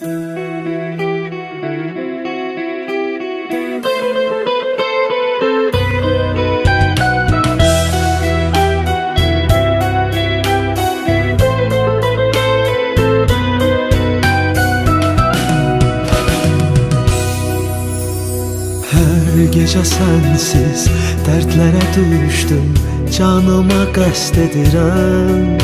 Gece sensiz dertlere düştüm Canıma qəsd edirəm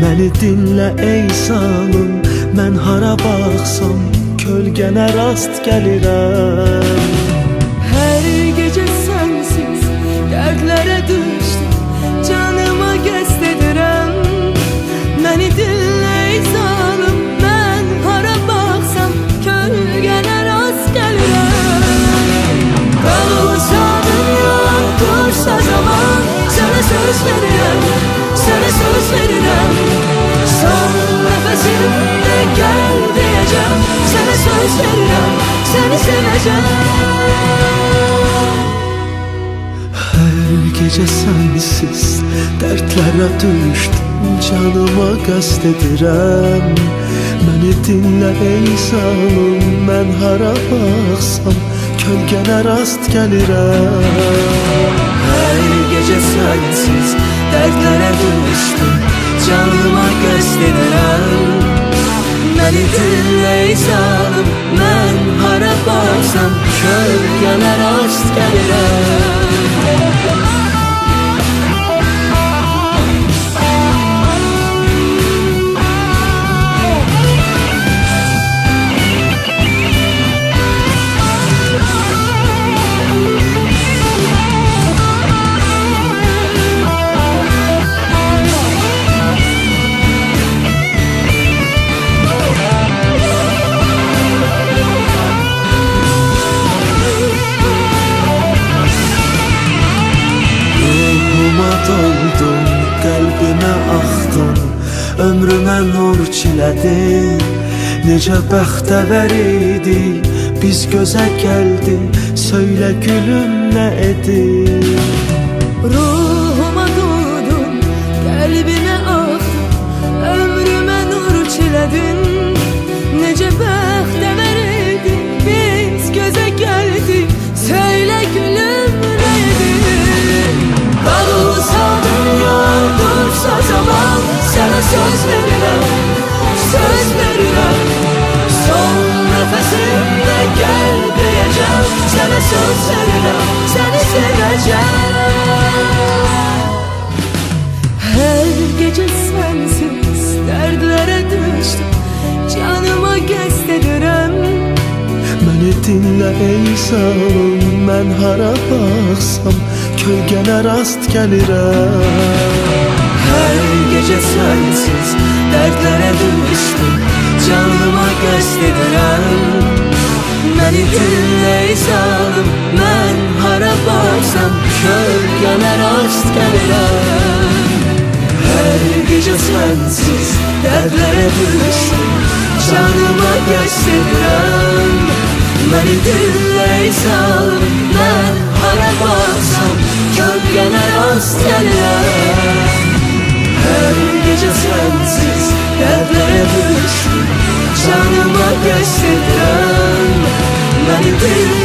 Məni dinlə ey salım Mən hara baxsam Kölgənə rast gəlirəm Her gece sensiz dertlere düştüm Canıma gösteririm Beni dinle ey zalim Ben hara baksam Kölgene rast gelirim Kalırsa dünya dursa zaman Sana söz veririm Sana söz veririm Her gece sensiz dertlere düştüm Canıma qəsd edirəm Məni dinlə ey salım Mən hara baxsam Kölgənə rast gəlirəm Her gece sensiz dertlere düştüm Canıma gösteririm Beni dinle ey zalim Ben hara baksam Kölgene rast gelirim Doldun, qəlbimə axdın Ömrümə nur çilədin Necə bəxtəvər idi Biz gözə gəldi. Söylə gülüm nə edin Sana söz veririm Söz veririm Son nefesimde gel diyeceğim. Sana söz veririm Seni seveceğim. Her gece sensiz dertlere düştüm. Canıma gösteririm Məni dinlə ey salım Mən hara baxsam Kölgənə rast gəlirəm Sensiz dertlere düştüm Canıma gösteririm Beni dinle zalim Ben hara baksam Kölgene rast gelirim Her gece sensiz dertlere düştüm Canıma gösteririm Beni dinle zalim Ben hara baksam Kölgene rast Canıma